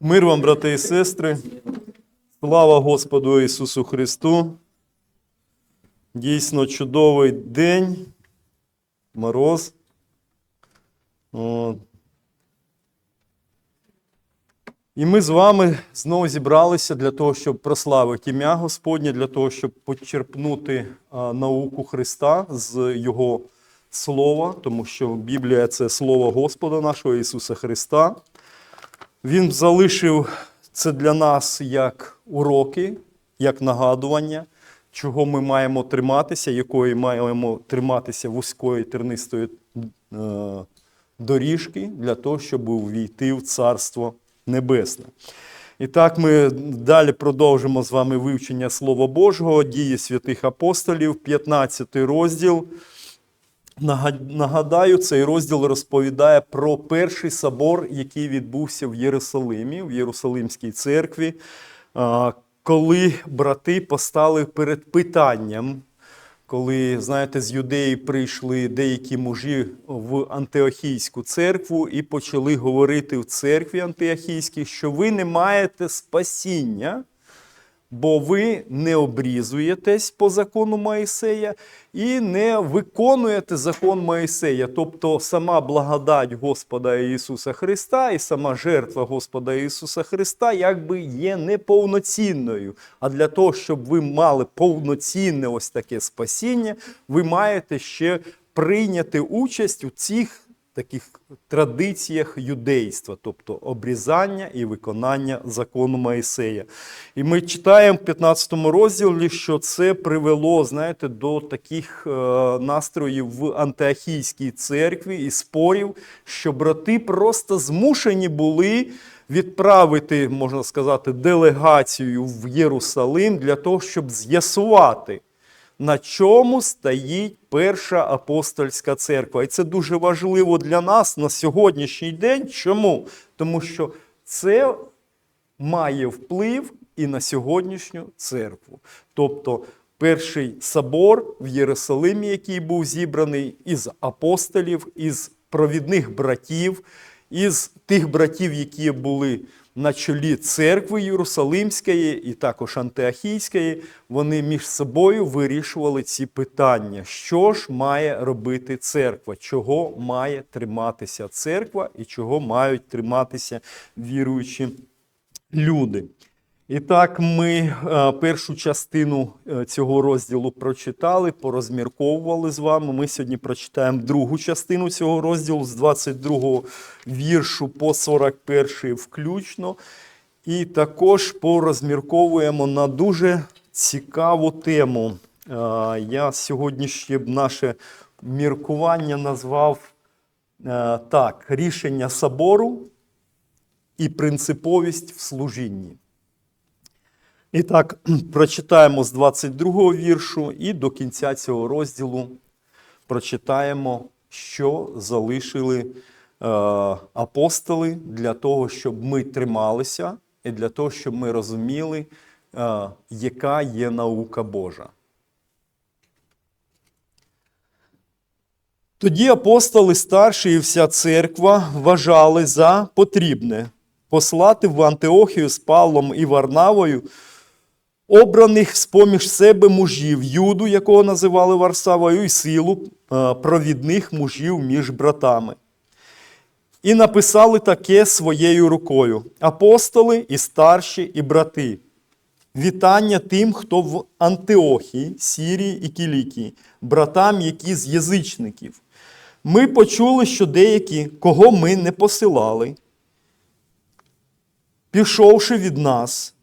Мир вам, брати і сестри. Слава Господу Ісусу Христу. Дійсно чудовий день. Мороз. От. І ми з вами знову зібралися для того, щоб прославити ім'я Господнє, для того, щоб почерпнути науку Христа з Його Слова, тому що Біблія це Слово Господа нашого Ісуса Христа. Він залишив це для нас як уроки, як нагадування, чого ми маємо триматися, якої маємо триматися вузької тернистої е, доріжки для того, щоб увійти в Царство Небесне. І так ми далі продовжимо з вами вивчення Слова Божого, дії святих апостолів, 15 розділ. Нага- Нагадаю, цей розділ розповідає про перший собор, який відбувся в Єрусалимі, в Єрусалимській церкві, коли брати постали перед питанням, коли, знаєте, з юдеї прийшли деякі мужі в Антиохійську церкву і почали говорити в церкві Антиохійській, що ви не маєте спасіння бо ви не обрізуєтесь по закону Моїсея і не виконуєте закон Моїсея, тобто сама благодать Господа Ісуса Христа і сама жертва Господа Ісуса Христа якби є неповноцінною. А для того, щоб ви мали повноцінне ось таке спасіння, ви маєте ще прийняти участь у цих таких традиціях юдейства, тобто обрізання і виконання закону Моїсея. І ми читаємо в 15 розділі, що це привело, знаєте, до таких е, настроїв в Антиохійській церкві і спорів, що брати просто змушені були відправити, можна сказати, делегацію в Єрусалим для того, щоб з'ясувати на чому стоїть перша апостольська церква. І це дуже важливо для нас на сьогоднішній день. Чому? Тому що це має вплив і на сьогоднішню церкву. Тобто перший собор в Єрусалимі, який був зібраний із апостолів, із провідних братів, із тих братів, які були на чолі церкви Єрусалимської і також Антиохійської, вони між собою вирішували ці питання, що ж має робити церква, чого має триматися церква і чого мають триматися віруючі люди. І так, ми е, першу частину е, цього розділу прочитали, порозмірковували з вами. Ми сьогодні прочитаємо другу частину цього розділу з 22 віршу по 41 включно. І також порозмірковуємо на дуже цікаву тему. Е, Я сьогодні ще б наше міркування назвав так: рішення собору і принциповість в служінні. І так, прочитаємо з 22 віршу і до кінця цього розділу прочитаємо, що залишили е, апостоли для того, щоб ми трималися, і для того, щоб ми розуміли, е, яка є наука Божа. Тоді апостоли старші і вся церква вважали за потрібне послати в Антиохію з Павлом і Варнавою обраних з-поміж себе мужів, Юду, якого називали Варсавою, і силу е, провідних мужів між братами. І написали таке своєю рукою: апостоли і старші, і брати. Вітання тим, хто в Антиохії, Сірії і Кілікії, братам, які з язичників. Ми почули, що деякі, кого ми не посилали, пішовши від нас,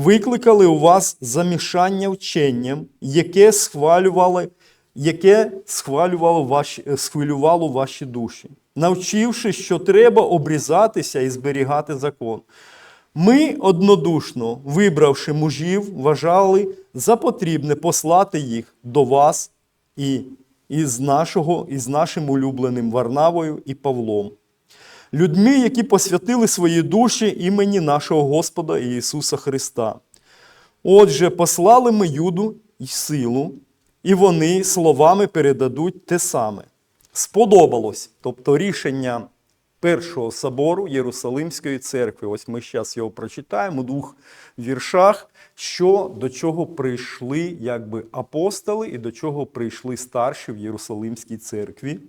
викликали у вас замішання вченням, яке схвалювало, яке схвалювало ваші, е, схвилювало ваші душі, навчивши, що треба обрізатися і зберігати закон. Ми однодушно, вибравши мужів, вважали за потрібне послати їх до вас і із, нашого, із нашим улюбленим Варнавою і Павлом людьми, які посвятили свої душі імені нашого Господа Ісуса Христа. Отже, послали ми Юду й силу, і вони словами передадуть те саме. Сподобалось, тобто рішення Першого собору Єрусалимської церкви. Ось ми зараз його прочитаємо у двох віршах, що до чого прийшли якби апостоли і до чого прийшли старші в Єрусалимській церкві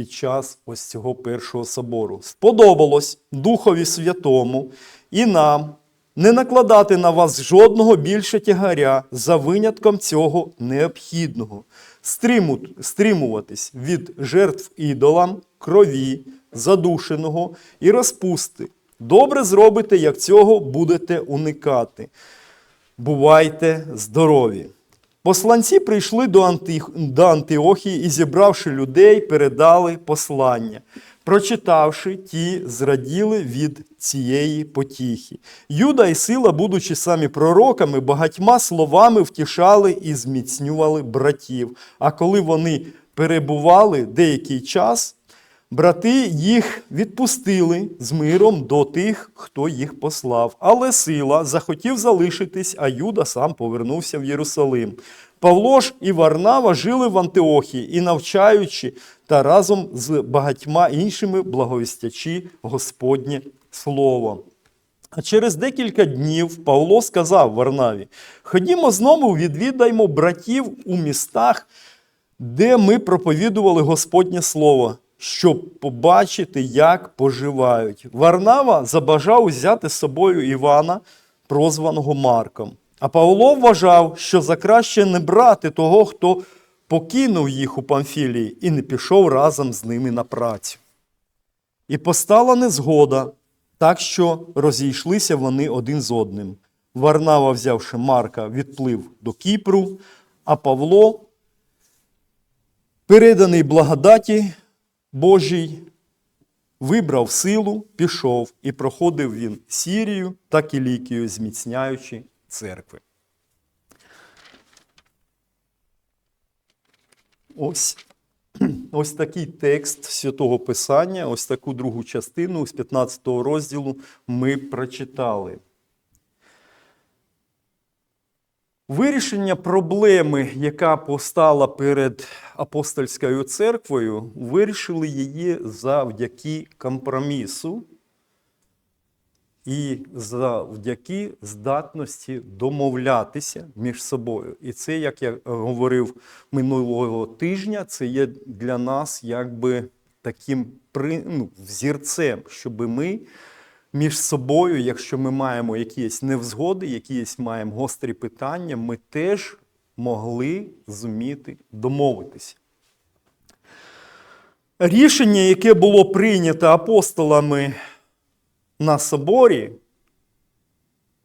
під час ось цього першого собору. Сподобалось Духові Святому і нам не накладати на вас жодного більше тягаря за винятком цього необхідного, стримуватись від жертв ідолам, крові, задушеного і розпусти. Добре зробите, як цього будете уникати. Бувайте здорові. Посланці прийшли до, Антих... до Антиохії і, зібравши людей, передали послання. Прочитавши, ті зраділи від цієї потіхи. Юда і сила, будучи самі пророками, багатьма словами втішали і зміцнювали братів. А коли вони перебували деякий час, Брати їх відпустили з миром до тих, хто їх послав. Але сила захотів залишитись, а Юда сам повернувся в Єрусалим. Павло ж і Варнава жили в Антиохії і навчаючи та разом з багатьма іншими благовістячи Господнє Слово. А через декілька днів Павло сказав Варнаві: Ходімо знову відвідаймо братів у містах, де ми проповідували Господнє Слово, щоб побачити, як поживають. Варнава забажав взяти з собою Івана, прозваного Марком. А Павло вважав, що за краще не брати того, хто покинув їх у Памфілії і не пішов разом з ними на працю. І постала незгода, так що розійшлися вони один з одним. Варнава, взявши Марка, відплив до Кіпру, а Павло, переданий благодаті Божій, вибрав силу, пішов, і проходив він Сірію та Кілікію, зміцняючи церкви. Ось Ось такий текст Святого Писання, ось таку другу частину з 15 розділу ми прочитали. Вирішення проблеми, яка постала перед апостольською церквою, вирішили її завдяки компромісу і завдяки здатності домовлятися між собою. І це, як я говорив минулого тижня, це є для нас якби таким ну, взірцем, щоб ми між собою, якщо ми маємо якісь невзгоди, якісь маємо гострі питання, ми теж могли зуміти домовитися. Рішення, яке було прийнято апостолами на соборі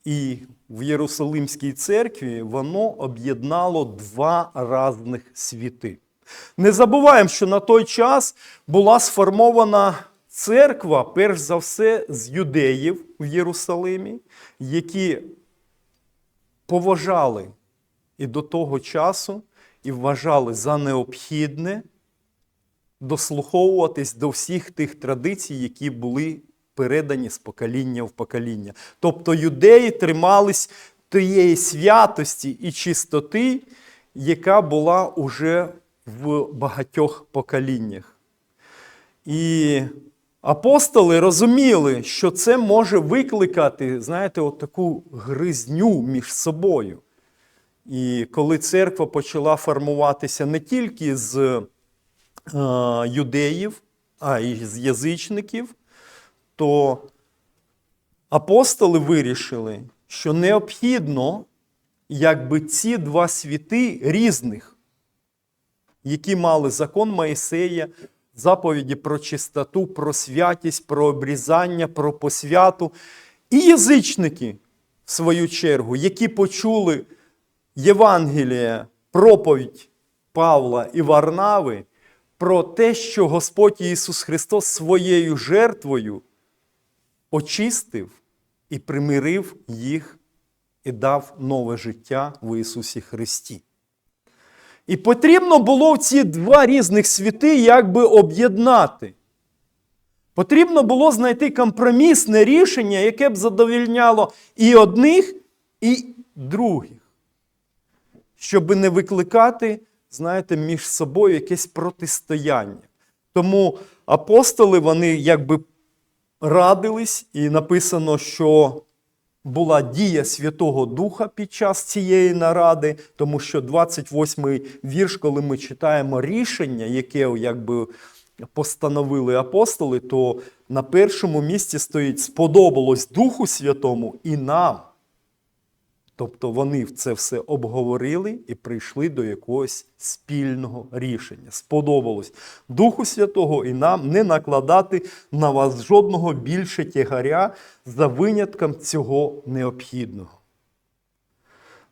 і в Єрусалимській церкві, воно об'єднало два різних світи. Не забуваємо, що на той час була сформована церква, перш за все, з юдеїв в Єрусалимі, які поважали і до того часу, і вважали за необхідне дослуховуватись до всіх тих традицій, які були передані з покоління в покоління. Тобто юдеї тримались тієї святості і чистоти, яка була уже в багатьох поколіннях. І апостоли розуміли, що це може викликати, знаєте, от таку гризню між собою. І коли церква почала формуватися не тільки з е, юдеїв, а й з язичників, то апостоли вирішили, що необхідно, якби ці два світи різних, які мали закон Моїсея, заповіді про чистоту, про святість, про обрізання, про посвяту, і язичники, в свою чергу, які почули Євангелія, проповідь Павла і Варнави про те, що Господь Ісус Христос своєю жертвою очистив і примирив їх і дав нове життя в Ісусі Христі. І потрібно було ці два різних світи якби об'єднати. Потрібно було знайти компромісне рішення, яке б задовільняло і одних, і других, щоб не викликати, знаєте, між собою якесь протистояння. Тому апостоли вони якби радились, і написано, що була дія Святого Духа під час цієї наради, тому що 28-й вірш, коли ми читаємо рішення, яке якби постановили апостоли, то на першому місці стоїть сподобалось Духу Святому і нам. Тобто вони це все обговорили і прийшли до якогось спільного рішення. Сподобалось Духу Святого і нам не накладати на вас жодного більше тягаря за винятком цього необхідного.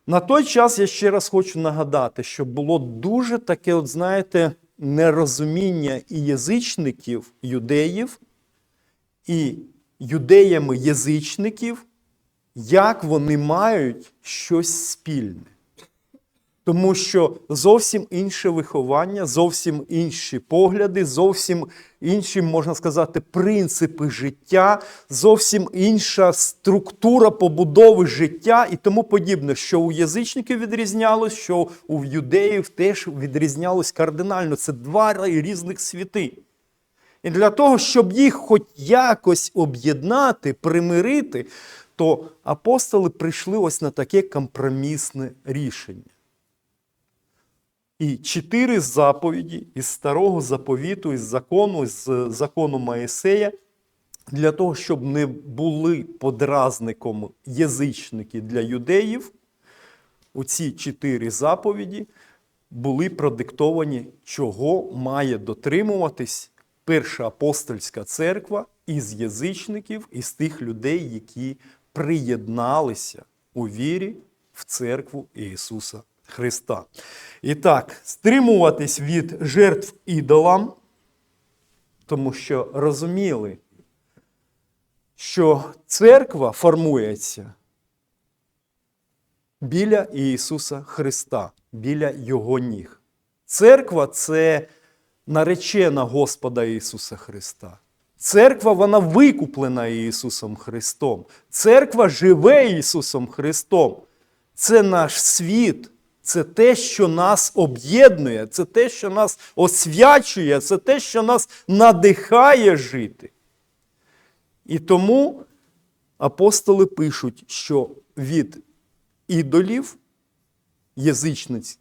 На той час я ще раз хочу нагадати, що було дуже таке, от знаєте, нерозуміння і язичників, юдеїв, і юдеями язичників, як вони мають щось спільне. Тому що зовсім інше виховання, зовсім інші погляди, зовсім інші, можна сказати, принципи життя, зовсім інша структура побудови життя і тому подібне, що у язичників відрізнялось, що у юдеїв теж відрізнялось кардинально. Це два різних світи. І для того, щоб їх хоч якось об'єднати, примирити, то апостоли прийшли ось на таке компромісне рішення. І чотири заповіді із старого заповіту, із закону, з закону Моїсея, для того, щоб не були подразником язичники для юдеїв, у ці чотири заповіді були продиктовані, чого має дотримуватись перша апостольська церква із язичників, із тих людей, які приєдналися у вірі в церкву Ісуса Христа. І так, стримуватись від жертв ідолам, тому що розуміли, що церква формується біля Ісуса Христа, біля Його ніг. Церква це наречена Господа Ісуса Христа. Церква вона викуплена Ісусом Христом. Церква живе Ісусом Христом. Це наш світ, це те, що нас об'єднує, це те, що нас освячує, це те, що нас надихає жити. І тому апостоли пишуть, що від ідолів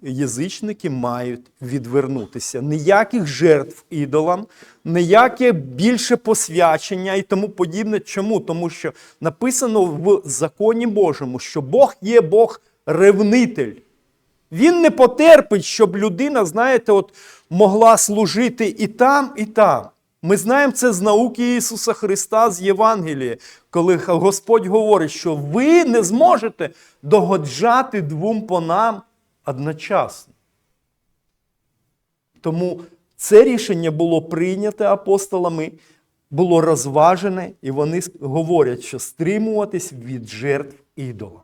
язичники мають відвернутися. Ніяких жертв ідолам, ніяке більше посвячення і тому подібне. Чому? Тому що написано в законі Божому, що Бог є Бог ревнитель. Він не потерпить, щоб людина, знаєте, от могла служити і там, і там. Ми знаємо це з науки Ісуса Христа, з Євангелія, коли Господь говорить, що ви не зможете догоджати двом панам одночасно. Тому це рішення було прийнято апостолами, було розважене, і вони говорять, що стримуватись від жертв ідола.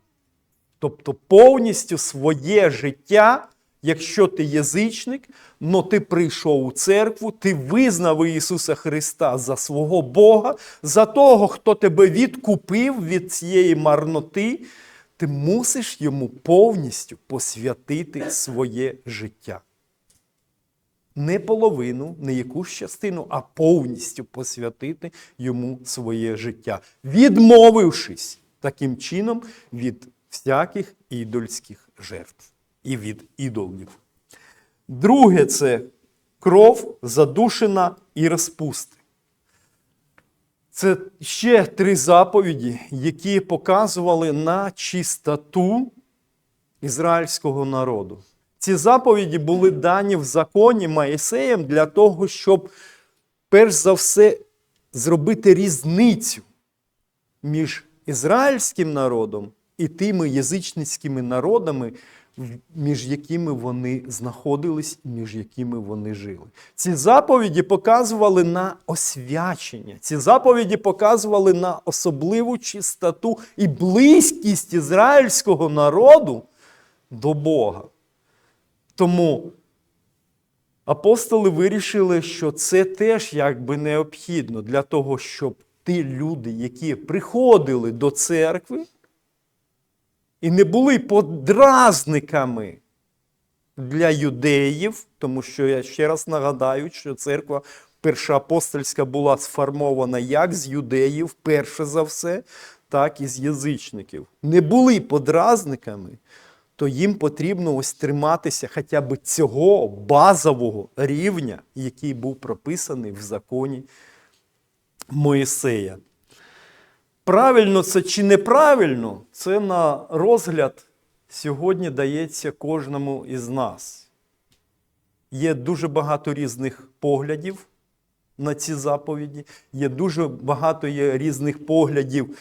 Тобто повністю своє життя, якщо ти язичник, но ти прийшов у церкву, ти визнав Ісуса Христа за свого Бога, за того, хто тебе відкупив від цієї марноти, ти мусиш йому повністю посвятити своє життя. Не половину, не якусь частину, а повністю посвятити йому своє життя, відмовившись таким чином від всяких ідольських жертв і від ідолів. Друге це кров задушена і розпусти. Це ще три заповіді, які показували на чистоту ізраїльського народу. Ці заповіді були дані в законі Моїсеєм для того, щоб перш за все зробити різницю між ізраїльським народом і тими язичницькими народами, між якими вони знаходились, між якими вони жили. Ці заповіді показували на освячення. Ці заповіді показували на особливу чистоту і близькість ізраїльського народу до Бога. Тому апостоли вирішили, що це теж якби необхідно для того, щоб ті люди, які приходили до церкви і не були подразниками для юдеїв, тому що я ще раз нагадаю, що церква перша апостольська була сформована як з юдеїв, перше за все, так і з язичників. Не були подразниками, то їм потрібно ось триматися хоча б цього базового рівня, який був прописаний в законі Моїсея. Правильно це чи неправильно, це на розгляд сьогодні дається кожному із нас. Є дуже багато різних поглядів на ці заповіді, є дуже багато є різних поглядів,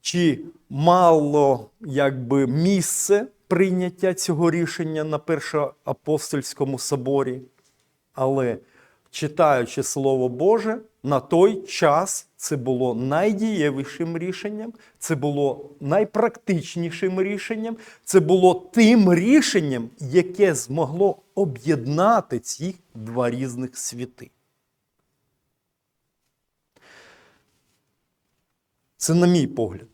чи мало якби, місце прийняття цього рішення на Першоапостольському соборі. Але читаючи Слово Боже, на той час це було найдієвішим рішенням, це було найпрактичнішим рішенням, це було тим рішенням, яке змогло об'єднати ці два різних світи. Це на мій погляд.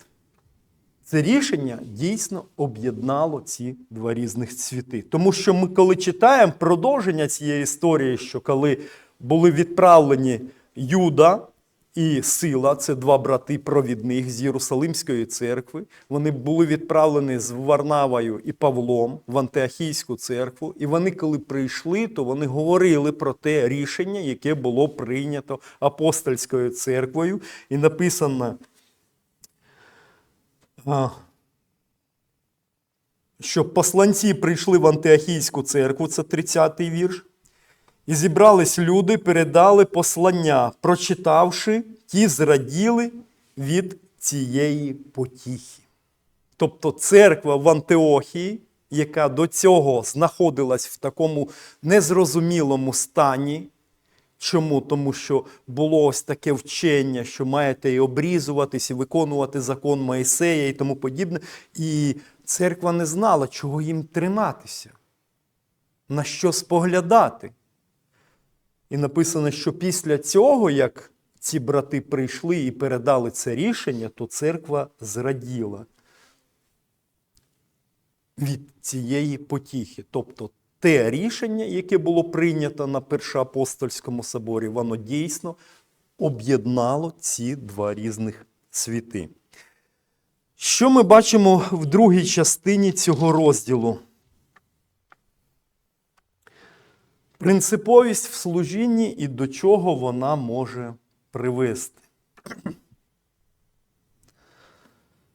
Це рішення дійсно об'єднало ці два різних світи. Тому що ми, коли читаємо продовження цієї історії, що коли були відправлені Юда і Сила, це два брати провідних з Єрусалимської церкви, вони були відправлені з Варнавою і Павлом в Антиохійську церкву. І вони, коли прийшли, то вони говорили про те рішення, яке було прийнято апостольською церквою, і написано. Що посланці прийшли в Антиохійську церкву, це 30-й вірш, і зібрались люди, передали послання, прочитавши, ті зраділи від цієї потіхи. Тобто церква в Антиохії, яка до цього знаходилась в такому незрозумілому стані, Чому? Тому що було ось таке вчення, що маєте і обрізуватись, і виконувати закон Моїсея і тому подібне. І церква не знала, чого їм триматися, на що споглядати. І написано, що після цього, як ці брати прийшли і передали це рішення, то церква зраділа від цієї потіхи. Тобто те рішення, яке було прийнято на Першоапостольському соборі, воно дійсно об'єднало ці два різних світи. Що ми бачимо в другій частині цього розділу? Принциповість в служінні і до чого вона може привести.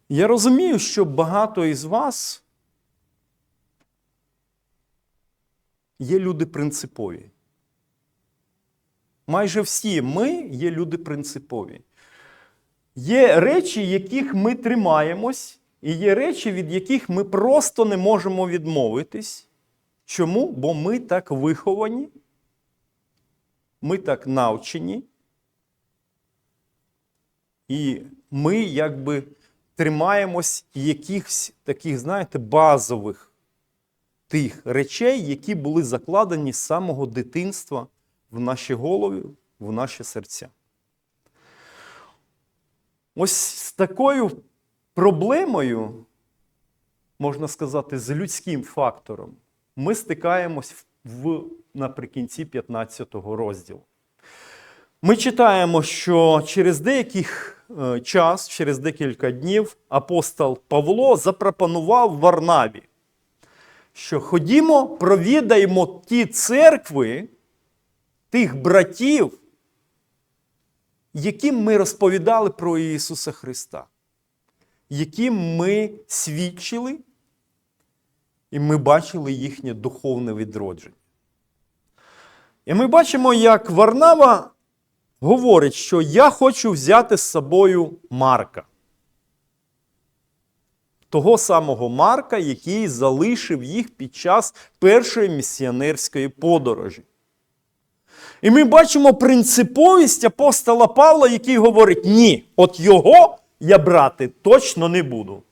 Я розумію, що багато із вас є люди принципові. Майже всі ми є люди принципові. Є речі, яких ми тримаємось, і є речі, від яких ми просто не можемо відмовитись. Чому? Бо ми так виховані, ми так навчені, і ми якби тримаємось якихось таких, знаєте, базових тих речей, які були закладені з самого дитинства в наші голови, в наші серця. Ось з такою проблемою, можна сказати, з людським фактором, ми стикаємось в, наприкінці 15 розділу. Ми читаємо, що через деякий е, час, через декілька днів, апостол Павло запропонував Варнаві що ходімо, провідаємо ті церкви, тих братів, яким ми розповідали про Ісуса Христа, яким ми свідчили, і ми бачили їхнє духовне відродження. І ми бачимо, як Варнава говорить, що я хочу взяти з собою Марка того самого Марка, який залишив їх під час першої місіонерської подорожі. І ми бачимо принциповість апостола Павла, який говорить: ні, от його я брати точно не буду.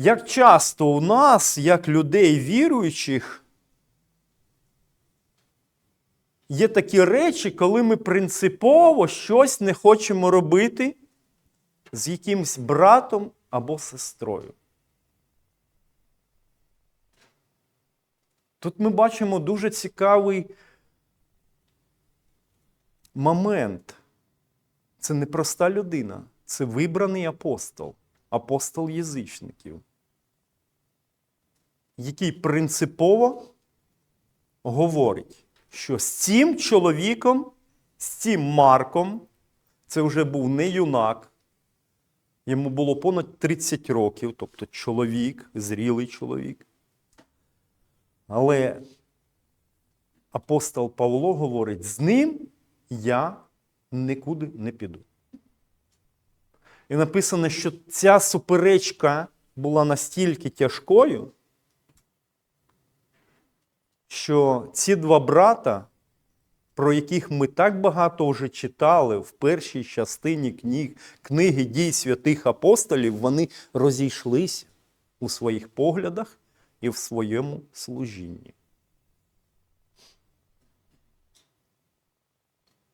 Як часто у нас, як людей віруючих, є такі речі, коли ми принципово щось не хочемо робити з якимсь братом або сестрою. Тут ми бачимо дуже цікавий момент. Це не проста людина, це вибраний апостол, апостол язичників, який принципово говорить, що з цим чоловіком, з цим Марком, це вже був не юнак, йому було понад 30 років, тобто чоловік, зрілий чоловік. Але апостол Павло говорить: з ним я нікуди не піду. І написано, що ця суперечка була настільки тяжкою, що ці два брата, про яких ми так багато вже читали в першій частині книг, книги дій святих апостолів, вони розійшлися у своїх поглядах і в своєму служінні.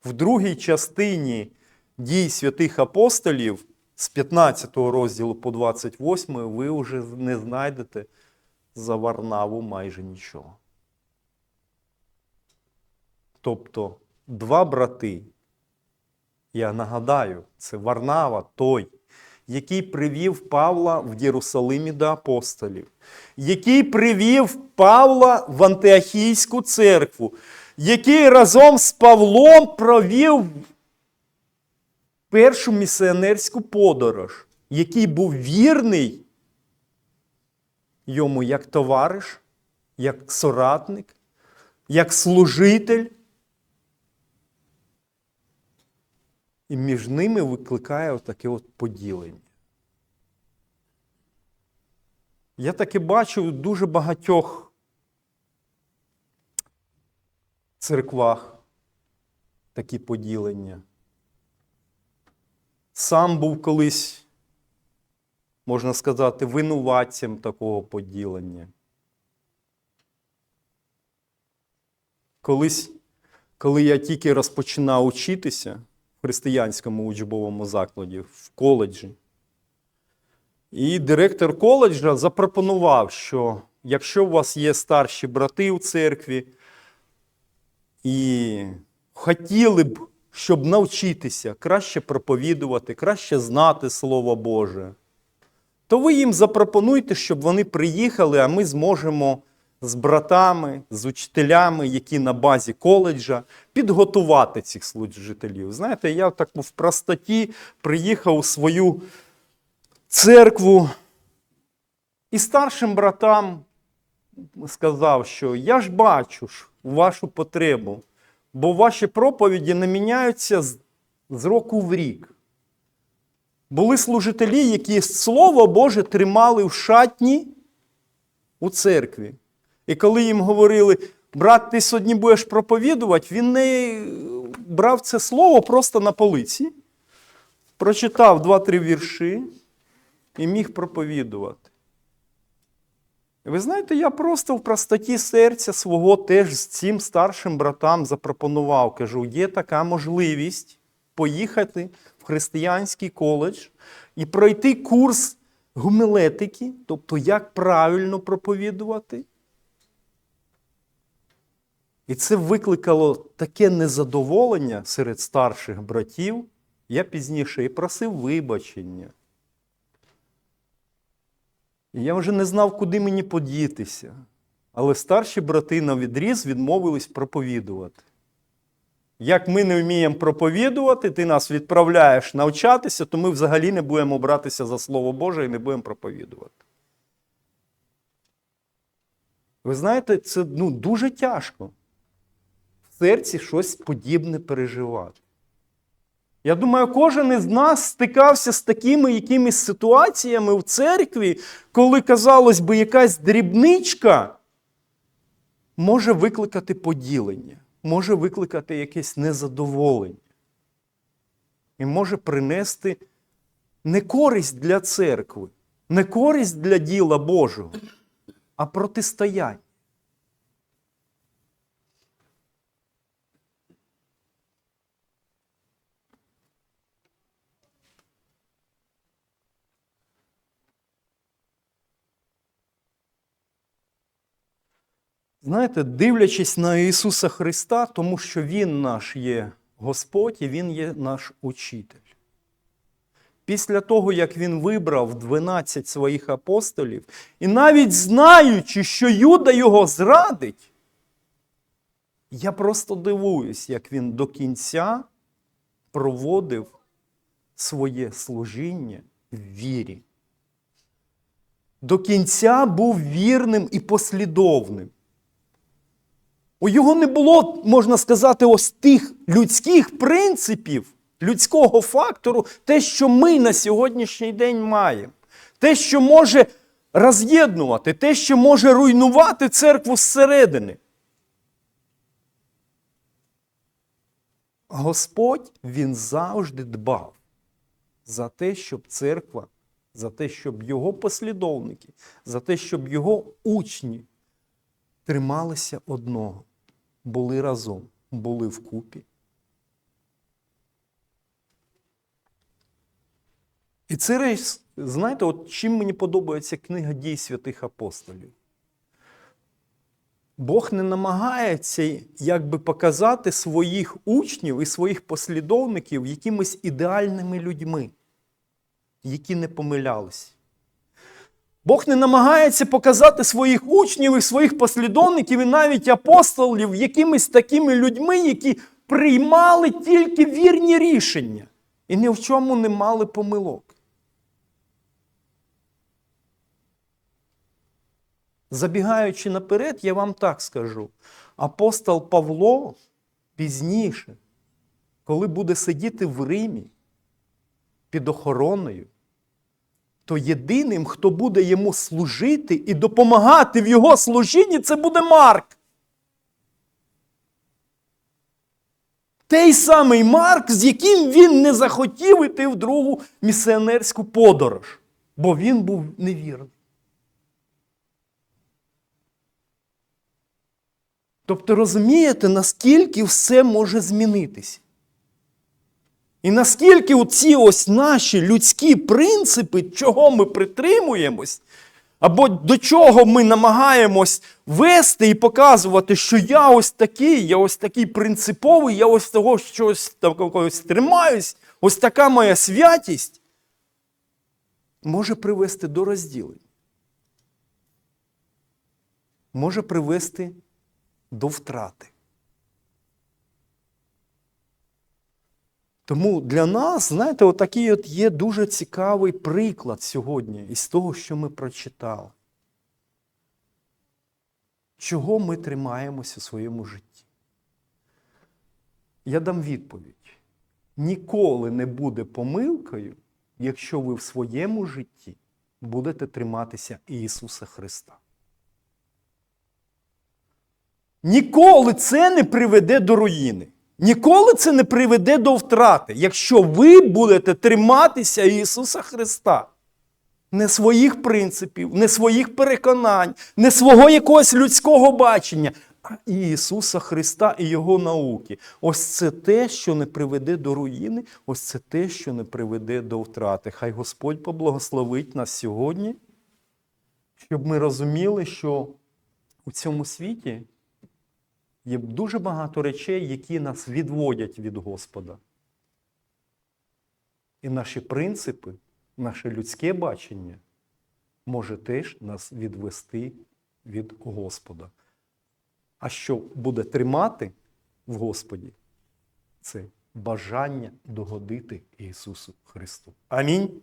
В другій частині дій святих апостолів з 15 розділу по 28 ви вже не знайдете за Варнаву майже нічого. Тобто два брати, я нагадаю, це Варнава той, який привів Павла в Єрусалимі до апостолів, який привів Павла в Антиохійську церкву, який разом з Павлом провів першу місіонерську подорож, який був вірний йому як товариш, як соратник, як служитель. І між ними викликає отаке от поділення. Я таки бачу в дуже багатьох церквах такі поділення. Сам був колись, можна сказати, винуватцем такого поділення. Колись, коли я тільки розпочинав учитися, християнському учбовому закладі в коледжі. І директор коледжа запропонував, що якщо у вас є старші брати у церкві і хотіли б, щоб навчитися краще проповідувати, краще знати Слово Боже, то ви їм запропонуйте, щоб вони приїхали, а ми зможемо з братами, з учителями, які на базі коледжа, підготувати цих служителів. Знаєте, я так в простоті приїхав у свою церкву і старшим братам сказав, що я ж бачу ж вашу потребу, бо ваші проповіді не міняються з, року в рік. Були служителі, які Слово Боже тримали в шатні у церкві. І коли їм говорили, брат, ти сьогодні будеш проповідувати, він не брав це слово просто на полиці, прочитав два-три вірші і міг проповідувати. Ви знаєте, я просто в простоті серця свого теж з цим старшим братам запропонував. Кажу, є така можливість поїхати в християнський коледж і пройти курс гумилетики, тобто як правильно проповідувати. І це викликало таке незадоволення серед старших братів. Я пізніше і просив вибачення. І я вже не знав, куди мені подітися. Але старші брати на відріз відмовились проповідувати. Як ми не вміємо проповідувати, ти нас відправляєш навчатися, то ми взагалі не будемо братися за Слово Боже і не будемо проповідувати. Ви знаєте, це ну, дуже тяжко серці щось подібне переживати. Я думаю, кожен із нас стикався з такими якимись ситуаціями в церкві, коли, казалось би, якась дрібничка може викликати поділення, може викликати якесь незадоволення. І може принести не користь для церкви, не користь для діла Божого, а протистояння. Знаєте, дивлячись на Ісуса Христа, тому що Він наш є Господь і Він є наш учитель. Після того, як він вибрав 12 своїх апостолів, і навіть знаючи, що Юда його зрадить, я просто дивуюсь, як він до кінця проводив своє служіння в вірі. До кінця був вірним і послідовним. У його не було, можна сказати, ось тих людських принципів, людського фактору, те, що ми на сьогоднішній день маємо. Те, що може роз'єднувати, те, що може руйнувати церкву зсередини. Господь Він завжди дбав за те, щоб церква, за те, щоб його послідовники, за те, щоб його учні трималися одного, були разом, були вкупі. І це речь, знаєте, от чим мені подобається книга дій святих апостолів. Бог не намагається якби показати своїх учнів і своїх послідовників якимись ідеальними людьми, які не помилялися. Бог не намагається показати своїх учнів і своїх послідовників, і навіть апостолів якимись такими людьми, які приймали тільки вірні рішення і ні в чому не мали помилок. Забігаючи наперед, я вам так скажу. Апостол Павло пізніше, коли буде сидіти в Римі під охороною, то єдиним, хто буде йому служити і допомагати в його служінні, це буде Марк. Той самий Марк, з яким він не захотів іти в другу місіонерську подорож, бо він був невірний. Тобто розумієте, наскільки все може змінитися? І наскільки оці ось наші людські принципи, чого ми притримуємось, або до чого ми намагаємось вести і показувати, що я ось такий, я ось такий принциповий, я ось того щось такогось тримаюсь, ось така моя святість, може привести до розділень. Може привести до втрати. Тому для нас, знаєте, отакий от є дуже цікавий приклад сьогодні із того, що ми прочитали. Чого ми тримаємося у своєму житті? Я дам відповідь. Ніколи не буде помилкою, якщо ви в своєму житті будете триматися Ісуса Христа. Ніколи це не приведе до руїни. Ніколи це не приведе до втрати, якщо ви будете триматися Ісуса Христа. Не своїх принципів, не своїх переконань, не свого якогось людського бачення, а Ісуса Христа і Його науки. Ось це те, що не приведе до руїни, ось це те, що не приведе до втрати. Хай Господь поблагословить нас сьогодні, щоб ми розуміли, що у цьому світі є дуже багато речей, які нас відводять від Господа. І наші принципи, наше людське бачення може теж нас відвести від Господа. А що буде тримати в Господі, це бажання догодити Ісусу Христу. Амінь.